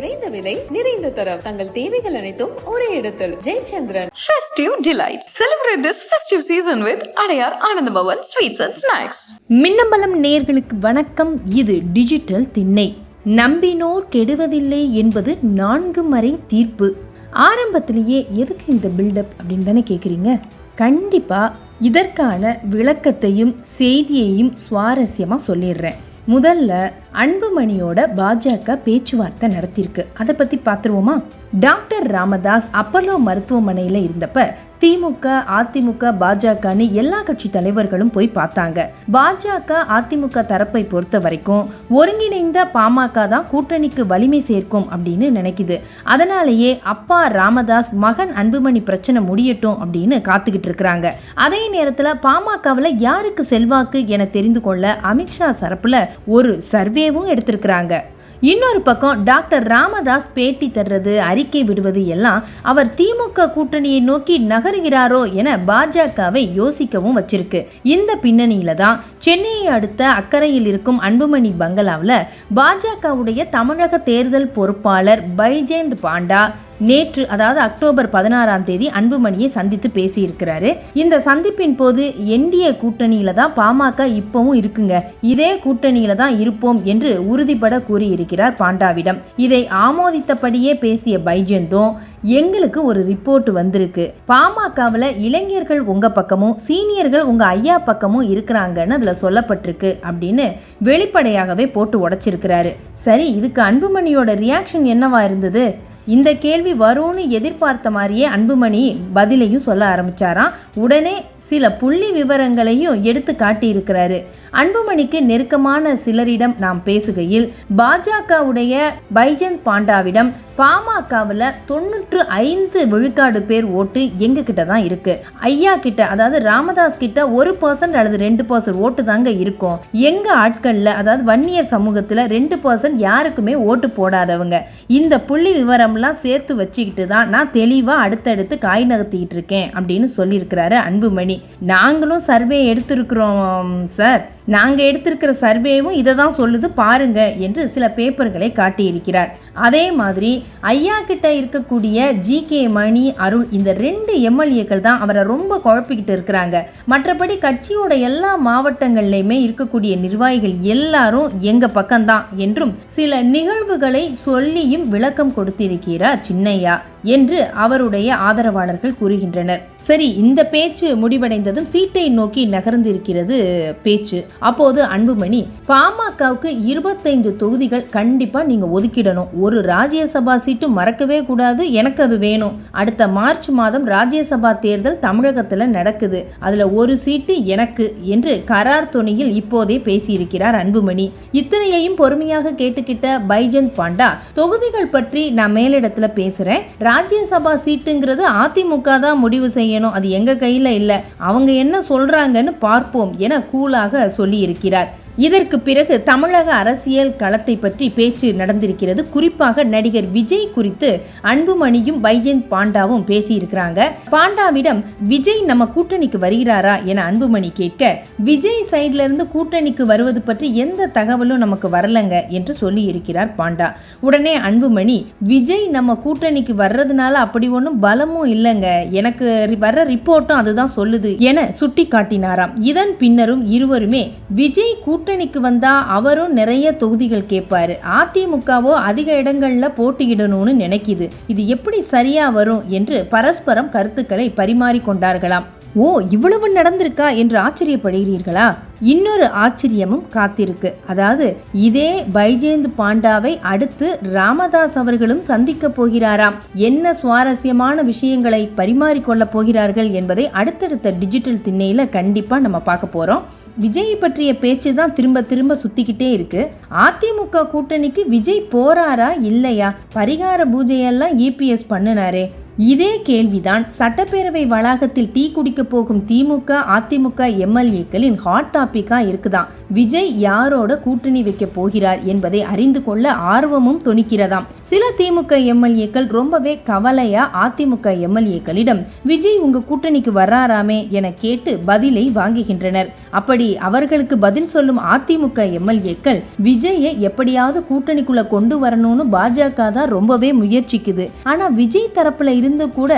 குறைந்த விலை நிறைந்த தரம். தங்கள் தேவைகள் அனைத்தும் ஒரே இடத்தில். Jayachandran. Festive delights. Celebrate this festive season with Adayar Anandabhavan Sweets and Snacks. Minnambalam நேர்களுக்கு வணக்கம். இது டிஜிட்டல் திண்ணை. நம்பினோர் கெடுவதில்லை என்பது நான்கு மறை தீர்ப்பு. ஆரம்பத்திலேயே எதுக்கு இந்த பில்டப் அப்படின்னு தானே கேட்குறீங்க கண்டிப்பாக இதற்கான விளக்கத்தையும் செய்தியையும் சுவாரஸ்யமாக சொல்லிடுறேன். முதல்ல அன்புமணியோட பாஜக பேச்சுவார்த்தை நடத்தியிருக்கு. அதை பற்றி பார்த்துருவோமா? டாக்டர் ராமதாஸ் அப்பல்லோ மருத்துவமனையில் இருந்தப்ப திமுக அதிமுக பாஜகன்னு எல்லா கட்சி தலைவர்களும் போய் பார்த்தாங்க. பாஜக அதிமுக தரப்பை பொறுத்த வரைக்கும் ஒருங்கிணைந்த பாமக தான் கூட்டணிக்கு வலிமை சேர்க்கும் அப்படின்னு நினைக்குது. அதனாலேயே அப்பா ராமதாஸ் மகன் அன்புமணி பிரச்சனை முடியட்டும் அப்படின்னு காத்துக்கிட்டு இருக்கிறாங்க. அதே நேரத்தில் பாமகவில் யாருக்கு செல்வாக்கு என தெரிந்து கொள்ள அமித்ஷா தரப்புல ஒரு சர்வேவும் எடுத்திருக்கிறாங்க. இன்னொரு பக்கம் டாக்டர் ராமதாஸ் பேட்டி தர்றது அறிக்கை விடுவது எல்லாம் அவர் திமுக கூட்டணியை நோக்கி நகருகிறாரோ என பாஜகவை யோசிக்கவும் வச்சிருக்கு. இந்த பின்னணியில தான் சென்னையை அடுத்த அக்கறையில் இருக்கும் அன்புமணி பங்களாவில் பாஜகவுடைய தமிழக தேர்தல் பொறுப்பாளர் பைஜெயந்த் பாண்டா நேற்று அதாவது அக்டோபர் பதினாறாம் தேதி அன்புமணியை சந்தித்து பேசியிருக்கிறாரு. இந்த சந்திப்பின் போது என்டிஏ கூட்டணியில தான் பாமக இப்பவும் இருக்குங்க. இதே கூட்டணியில தான் இருப்போம் என்று உறுதிபட கூறியிருக்கிறார் பாண்டாவிடம். இதை ஆமோதித்தபடியே பேசிய பைஜெந்தும் எங்களுக்கு ஒரு ரிப்போர்ட் வந்திருக்கு. பாமகவில் இளைஞர்கள் உங்க பக்கமும் சீனியர்கள் உங்க ஐயா பக்கமும் இருக்கிறாங்கன்னு அதுல சொல்லப்பட்டிருக்கு அப்படின்னு வெளிப்படையாகவே போட்டு உடைச்சிருக்கிறாரு. சரி இதுக்கு அன்புமணியோட ரியாக்ஷன் என்னவா இருந்தது? இந்த கேள்வி வரும்னு எதிர்பார்த்த மாதிரியே அன்புமணி பதிலையும் சொல்ல ஆரம்பிச்சாராம். உடனே சில புள்ளி விவரங்களையும் எடுத்து காட்டியிருக்கிறாரு. அன்புமணிக்கு நெருக்கமான சிலரிடம் நாம் பேசுகையில் பாஜகவுடைய பைஜந்த் பாண்டாவிடம் பாமகவில் தொண்ணூற்று ஐந்து விழுக்காடு பேர் ஓட்டு எங்க கிட்ட தான் இருக்கு. ஐயா கிட்ட அதாவது ராமதாஸ் கிட்ட ஒரு பர்சன்ட் அல்லது ரெண்டு பர்சன்ட் ஓட்டு தாங்க இருக்கும். எங்க ஆட்கள்ல அதாவது வன்னியர் சமூகத்துல ரெண்டு பர்சன்ட் யாருக்குமே ஓட்டு போடாதவங்க. இந்த புள்ளி விவரம் விவரம்லாம் சேர்த்து வச்சுக்கிட்டு தான் நான் தெளிவாக அடுத்தடுத்து காய் நகர்த்திக்கிட்டு இருக்கேன் அப்படின்னு சொல்லியிருக்கிறாரு அன்புமணி. நாங்களும் சர்வே எடுத்திருக்கிறோம் சார். நாங்கள் எடுத்திருக்கிற சர்வேவும் இதை தான் சொல்லுது பாருங்க என்று சில பேப்பர்களை காட்டியிருக்கிறார். அதே மாதிரி ஐயா கிட்ட இருக்கக்கூடிய ஜி கே மணி அருள் இந்த ரெண்டு எம்எல்ஏக்கள் தான் அவரை ரொம்ப குழப்பிக்கிட்டு இருக்கிறாங்க. மற்றபடி கட்சியோட எல்லா மாவட்டங்கள்லையுமே இருக்கக்கூடிய நிர்வாகிகள் எல்லாரும் எங்கள் பக்கம்தான் என்றும் சில நிகழ்வுகளை சொல்லியும் விளக்கம் கொடுத்திருக்கிறார். கொண்டிருக்கிறார் சின்னையா என்று அவருடைய ஆதரவாளர்கள் கூறுகின்றனர். சரி இந்த பேச்சு முடிவடைந்ததும் சீட்டை நோக்கி நகர்ந்திருக்கிறது பேச்சு. அப்போது அன்புமணி பாமகவுக்கு இருபத்தைந்து தொகுதிகள் கண்டிப்பா நீங்க ஒதுக்கிடணும். ஒரு ராஜ்யசபா சீட்டு மறக்கவே கூடாது எனக்கு அது வேணும். அடுத்த மார்ச் மாதம் ராஜ்யசபா தேர்தல் தமிழகத்துல நடக்குது. அதுல ஒரு சீட்டு எனக்கு என்று கரார் துணியில் இப்போதே பேசியிருக்கிறார் அன்புமணி. இத்தனையையும் பொறுமையாக கேட்டுக்கிட்ட பைஜந்த் பாண்டா தொகுதிகள் பற்றி நான் மேலிடத்துல பேசுறேன். ராஜ்யசபா சீட்டுங்கிறது அதிமுக தான் முடிவு செய்யணும். அது எங்க கையில இல்ல. அவங்க என்ன சொல்றாங்கன்னு பார்ப்போம் என கூலாக சொல்லி இருக்கிறார் இதற்கு பிறகு தமிழக அரசியல் களத்தை பற்றி பேச்சு நடந்திருக்கிறது. குறிப்பாக நடிகர் விஜய் குறித்து அன்புமணியும் பைஜெயந்த் பாண்டாவும் பேசியிருக்கிறாங்க. பாண்டாவிடம் விஜய் நம்ம கூட்டணிக்கு வருகிறாரா? என அன்புமணி கேட்க விஜய் சைட்ல இருந்து கூட்டணிக்கு வருவது பற்றி எந்த தகவலும் நமக்கு வரலங்க என்று சொல்லி இருக்கிறார் பாண்டா. உடனே அன்புமணி விஜய் நம்ம கூட்டணிக்கு வர்றதுனால அப்படி ஒன்றும் பலமும் இல்லைங்க. எனக்கு ரி- வர்ற ரிப்போர்ட்டும் அதுதான் சொல்லுது என சுட்டி காட்டினாராம். இதன் பின்னரும் இருவருமே விஜய் கூட்டணிக்கு வந்தா அவரும் நிறைய தொகுதிகள் கேட்பாரு. அதிமுகவோ அதிக இடங்கள்ல போட்டியிடணும்னு நினைக்குது. இது எப்படி சரியா வரும் என்று பரஸ்பரம் கருத்துக்களை பரிமாறிக்கொண்டார்களாம். ஓ இவ்வளவு நடந்திருக்கா? என்று ஆச்சரியப்படுகிறீர்களா? இன்னொரு ஆச்சரியமும் காத்திருக்கு. அதாவது இதே பைஜேந்த் பாண்டாவை அடுத்து ராமதாஸ் அவர்களும் சந்திக்க போகிறாராம். என்ன சுவாரஸ்யமான விஷயங்களை பரிமாறிக்கொள்ளப் போகிறார்கள் என்பதை அடுத்தடுத்த டிஜிட்டல் திண்ணையில கண்டிப்பா நம்ம பார்க்க போறோம். விஜய் பற்றிய பேச்சு தான் திரும்ப திரும்ப சுத்திக்கிட்டே இருக்கு. அதிமுக கூட்டணிக்கு விஜய் போறாரா இல்லையா? பரிகார பூஜையெல்லாம் இபிஎஸ் பண்ணினாரே. இதே கேள்விதான் சட்டப்பேரவை வளாகத்தில் டீ குடிக்க போகும் திமுக அதிமுக எம்எல்ஏக்களின் ஹாட் டாபிக்கா இருக்குதாம். விஜய் யாரோட கூட்டணி வைக்க போகிறார் என்பதை அறிந்து கொள்ள ஆர்வமும் தொனிக்கிறதாம் சில திமுக எம்எல்ஏக்கள் ரொம்பவே கவலையா அதிமுக எம்எல்ஏக்களிடம் விஜய் உங்க கூட்டணிக்கு வர்றாராமே என கேட்டு பதிலை வாங்குகின்றனர். அப்படி அவர்களுக்கு பதில் சொல்லும் அதிமுக எம்எல்ஏக்கள் விஜயை எப்படியாவது கூட்டணிக்குள்ள கொண்டு வரணும்னு பாஜக தான் ரொம்பவே முயற்சிக்குது. ஆனா விஜய் தரப்புல இருந்து கூட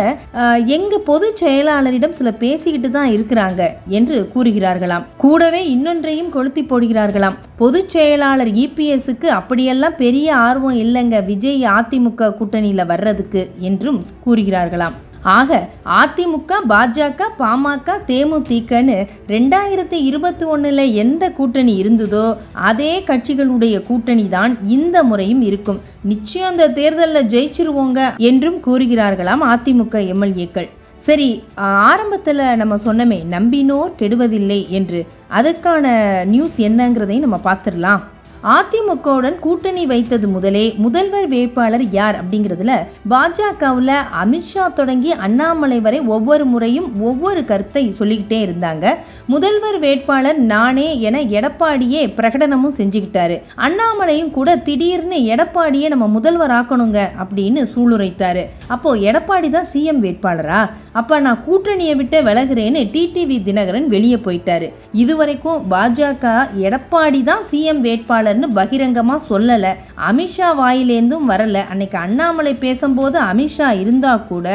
எங்க பொதுச் செயலாளரிடம் சில பேசிக்கிட்டு தான் இருக்கிறாங்க என்று கூறுகிறார்களாம். கூடவே இன்னொன்றையும் கொளுத்தி போடுகிறார்களாம். பொதுச் செயலாளர் இபிஎஸ்க்கு அப்படியெல்லாம் பெரிய ஆர்வம் இல்லைங்க விஜய் அதிமுக கூட்டணியில வர்றதுக்கு என்றும் கூறுகிறார்களாம். ஆக அதிமுக பாஜக பாமக தேமுதிகன்னு ரெண்டாயிரத்தி இருபத்தி ஒன்றில் எந்த கூட்டணி இருந்ததோ அதே கட்சிகளுடைய கூட்டணி தான் இந்த முறையும் இருக்கும். நிச்சயம் அந்த தேர்தலில் ஜெயிச்சிருவோங்க என்றும் கூறுகிறார்களாம் அதிமுக எம்எல்ஏக்கள். சரி ஆரம்பத்தில் நம்ம சொன்னமே நம்பினோர் கெடுவதில்லை என்று. அதுக்கான நியூஸ் என்னங்கிறதையும் நம்ம பார்த்துடலாம். அதிமுகவுடன் கூட்டணி வைத்தது முதலே முதல்வர் வேட்பாளர் யார் அப்படிங்கிறதுல பாஜகவில் அமித்ஷா தொடங்கி அண்ணாமலை வரை ஒவ்வொரு முறையும் ஒவ்வொரு கருத்தை சொல்லிக்கிட்டே இருந்தாங்க. முதல்வர் வேட்பாளர் நானே என எடப்பாடியே பிரகடனமும் செஞ்சுக்கிட்டாரு. அண்ணாமலையும் கூட திடீர்னு எடப்பாடியே நம்ம முதல்வர் ஆக்கணுங்க அப்படின்னு சூளுரைத்தாரு. அப்போ எடப்பாடி தான் சிஎம் வேட்பாளரா? அப்ப நான் கூட்டணியை விட்டு விலகுறேன்னு டிடிவி தினகரன் வெளியே போயிட்டாரு. இதுவரைக்கும் பாஜக எடப்பாடி தான் சிஎம் வேட்பாளர் வேட்பாளர்னு பகிரங்கமாக சொல்லலை. அமித்ஷா வாயிலேருந்தும் வரல. அன்னைக்கு அண்ணாமலை பேசும்போது அமித்ஷா இருந்தா கூட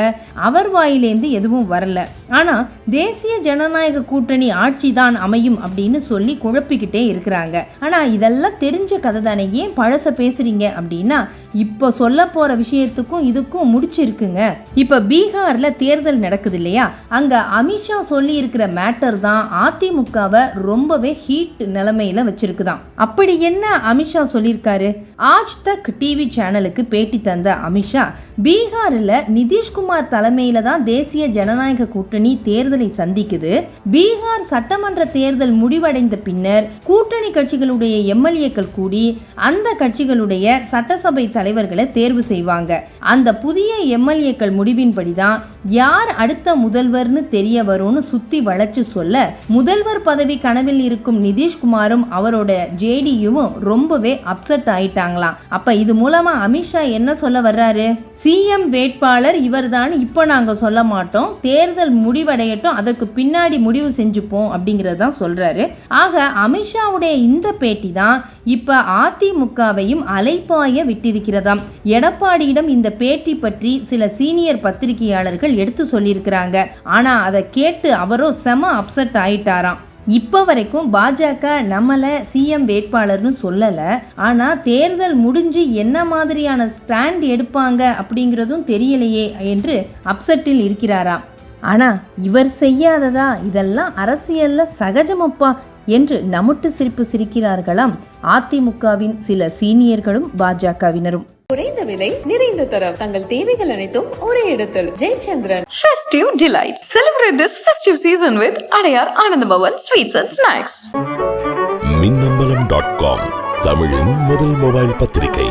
அவர் வாயிலேருந்து எதுவும் வரல. ஆனா தேசிய ஜனநாயக கூட்டணி ஆட்சி தான் அமையும் அப்படின்னு சொல்லி குழப்பிக்கிட்டே இருக்கிறாங்க. ஆனா இதெல்லாம் தெரிஞ்ச கதை தானே. ஏன் பழச பேசுறீங்க அப்படின்னா இப்போ சொல்ல போற விஷயத்துக்கும் இதுக்கும் முடிச்சிருக்குங்க. இப்ப பீகார்ல தேர்தல் நடக்குது இல்லையா? அங்க அமித்ஷா சொல்லி இருக்கிற மேட்டர் தான் அதிமுகவை ரொம்பவே ஹீட் நிலைமையில வச்சிருக்குதாம் அப்படி என்ன அமித்ஷா சொல்லியிருக்காரு? ஆஜ் தக் டிவி சேனலுக்கு பேட்டி தந்த அமித்ஷா பீகாரில் நிதிஷ்குமார் தலைமையில் தான் தேசிய ஜனநாயக கூட்டணி தேர்தலை சந்திக்குது. பீகார் சட்டமன்ற தேர்தல் முடிவடைந்த பின்னர் கூட்டணி கட்சிகளுடைய எம்எல்ஏக்கள் கூடி அந்த கட்சிகளுடைய சட்டசபை தலைவர்களை தேர்வு செய்வாங்க. அந்த புதிய எம்எல்ஏக்கள் முடிவின்படி தான் யார் அடுத்த முதல்வர்னு தெரிய வரும்னு சுத்தி வளைச்சு சொல்ல முதல்வர் பதவி கனவில் இருக்கும் நிதிஷ்குமாரும் அவரோட ஜேடியுவும் ரொம்பவே அப்செட் ஆயிட்டாங்களாம். அப்ப இது மூலமா அமித்ஷா என்ன சொல்ல வர்றாரு? சிஎம் வேட்பாளர் இவர்தான் இப்போ நாங்க சொல்ல மாட்டோம். தேர்தல் முடிவடையட்டும் அதற்கு பின்னாடி முடிவு செஞ்சுப்போம் அப்படிங்கிறது தான் சொல்றாரு. ஆக அமித்ஷாவுடைய இந்த பேட்டி தான் இப்ப அதிமுகவையும் அலைப்பாய விட்டிருக்கிறதாம். எடப்பாடியிடம் இந்த பேட்டி பற்றி சில சீனியர் பத்திரிகையாளர்கள் எடுத்து சொல்லியிருக்கிறாங்க. ஆனா அதை கேட்டு அவரோ செம அப்செட் ஆயிட்டாராம். இப்போ வரைக்கும் பாஜக நம்மளை சிஎம் வேட்பாளர்னு சொல்லலை. ஆனால் தேர்தல் முடிஞ்சு என்ன மாதிரியான ஸ்டாண்ட் எடுப்பாங்க அப்படிங்கிறதும் தெரியலையே என்று அப்செட்டில் இருக்கிறாராம். ஆனால் இவர் செய்யாததா? இதெல்லாம் அரசியலில் சகஜமப்பா? என்று நமுட்டு சிரிப்பு சிரிக்கிறார்களாம். அதிமுகவின் சில சீனியர்களும் பாஜகவினரும். குறைந்த விலை நிறைந்த தரம் தங்கள் தேவைகள் அனைத்தும் ஒரே இடத்தில் Jayachandran Festive delights. Celebrate this festive season with Adayar Anandabhavan Sweets and Snacks. Minnambalam dot com தமிழின் முதல் மொபைல் பத்திரிகை